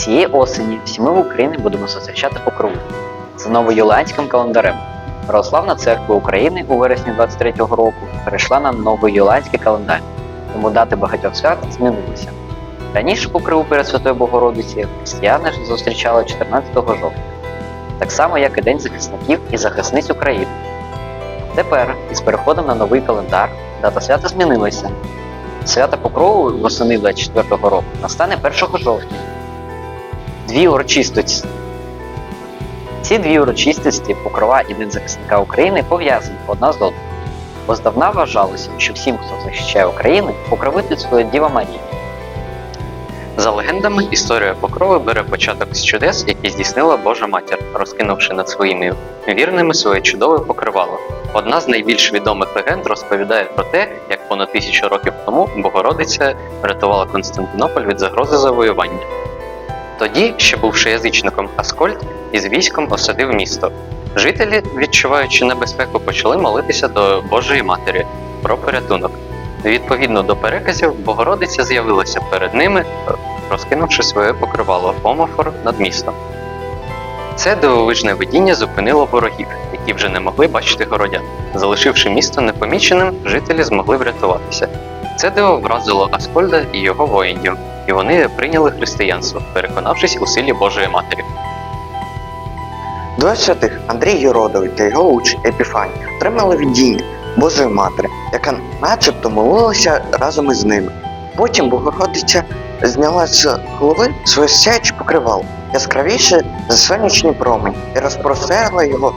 Цієї осені всі ми в Україні будемо зустрічати покрову. За новоюліанським календарем. Православна церква України у вересні 23-го року перейшла на новоюліанський календар, тому дати багатьох свят змінилися. Раніше покриву перед Святою Богородиці християни зустрічали 14 жовтня, так само як і День захисників і захисниць України. Тепер, із переходом на новий календар, дата свята змінилася. Свято Покрову восени 24-го року настане 1 жовтня. Дві урочистості. Ці дві урочистості Покрова і День захисника України пов'язані одна з одною. Бо здавна вважалося, що всім, хто захищає Україну, покровительствує Діва Марія. За легендами, історія покрови бере початок з чудес, які здійснила Божа матір, розкинувши над своїми вірними своє чудове покривало. Одна з найбільш відомих легенд розповідає про те, як понад тисячу років тому Богородиця врятувала Константинополь від загрози завоювання. Тоді, ще бувши язичником Аскольд, із військом осадив місто. Жителі, відчуваючи небезпеку, почали молитися до Божої Матері про порятунок. Відповідно до переказів, Богородиця з'явилася перед ними, розкинувши своє покривало помофор над містом. Це дивовижне видіння зупинило ворогів, які вже не могли бачити городян. Залишивши місто непоміченим, жителі змогли врятуватися. Це диво вразило Аскольда і його воїнів, і вони прийняли християнство, переконавшись у силі Божої Матері. Двоє святих Андрій Єродовий та його учень Епіфаній отримали видіння Божої Матері, яка начебто молилася разом із ними. Потім Богородиця зняла з голови своє сяюче покривало, яскравіше за сонячний промень, і розпростерла його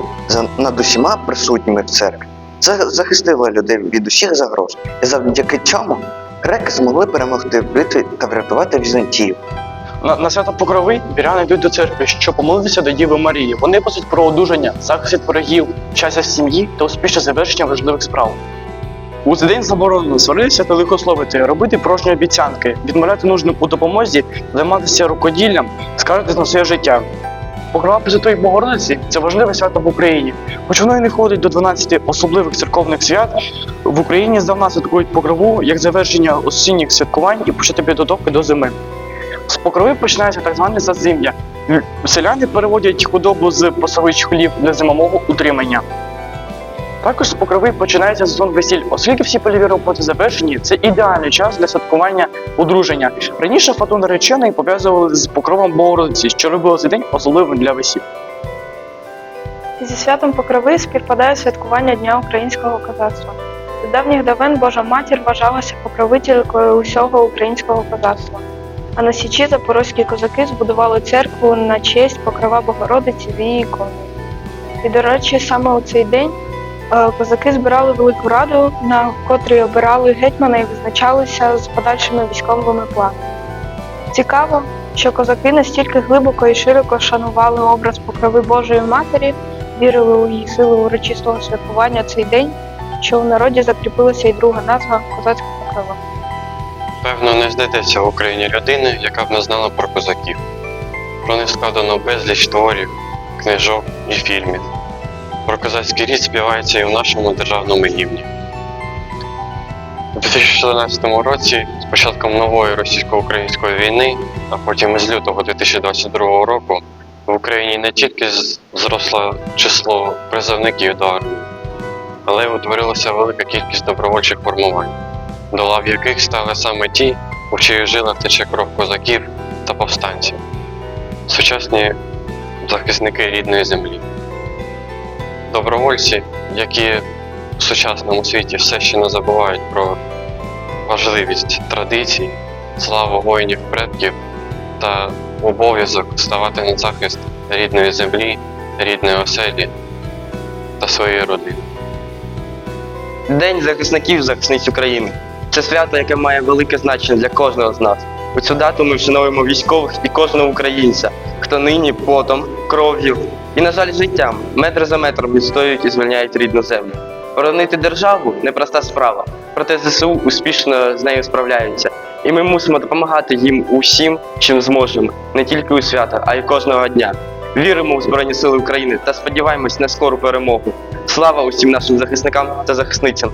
над усіма присутніми в церкві. Це захистило людей від усіх загроз, і завдяки цьому греки змогли перемогти в битві та врятувати Візантію. На, на свято Покрови віряни йдуть до церкви, щоб помолитися до Діви Марії. Вони просять про одужання, захист ворогів, щастя в сім'ї та успішне завершення важливих справ. У цей день заборонено сваритися та лихословити, робити порожні обіцянки, відмовляти нужним у допомозі, займатися рукоділлям, скаржитись на своє життя. Покрова Пресвятої Богородиці це важливе свято в Україні. Хоч воно і не ходить до 12 особливих церковних свят, в Україні здавна святкують покрову як завершення осінніх святкувань і почати підготовки до зими. З покрови починається так зване зазим'я. Селяни переводять худобу з пасових хлів для зимового утримання. Також з покрови починається сезон весіль, оскільки всі польові роботи завершені, це ідеальний час для святкування одруження. Раніше фату нареченої пов'язували з покровом Богородиці, що робило цей день особливим для весіль. Зі святом Покрови співпадає святкування Дня українського козацтва. З давніх давен Божа матір вважалася покровителькою усього українського козацтва. А на Січі запорозькі козаки збудували церкву на честь покрова Богородиці в її іконі. І, до речі, саме у цей день козаки збирали велику раду, на котрій обирали гетьмана і визначалися з подальшими військовими планами. Цікаво, що козаки настільки глибоко і широко шанували образ покрови Божої Матері, вірили у її силу урочистого святкування цей день, що у народі закріпилася і друга назва козацька покрова. Певно, не знайдеться в Україні людини, яка б не знала про козаків. Про них складено безліч творів, книжок і фільмів. Про козацький рід співається і в нашому державному гімні. У 2014 році, з початком нової російсько-української війни, а потім із лютого 2022 року, в Україні не тільки зросло число призовників до армії, але й утворилася велика кількість добровольчих формувань до лав яких стали саме ті, у чиїх жилах тече кров козаків та повстанців, сучасні захисники рідної землі. Добровольці, які в сучасному світі все ще не забувають про важливість традицій, славу воїнів предків та обов'язок ставати на захист рідної землі, рідної оселі та своєї родини. День захисників захисниць України. Це свято, яке має велике значення для кожного з нас. У цю дату ми вшановуємо військових і кожного українця, хто нині потом, кров'ю і, на жаль, життям метр за метром відстоюють і звільняють рідну землю. Боронити державу непроста справа, проте ЗСУ успішно з нею справляються. І ми мусимо допомагати їм усім, чим зможемо, не тільки у свята, а й кожного дня. Віримо у Збройні Сили України та сподіваємось на скору перемогу. Слава усім нашим захисникам та захисницям!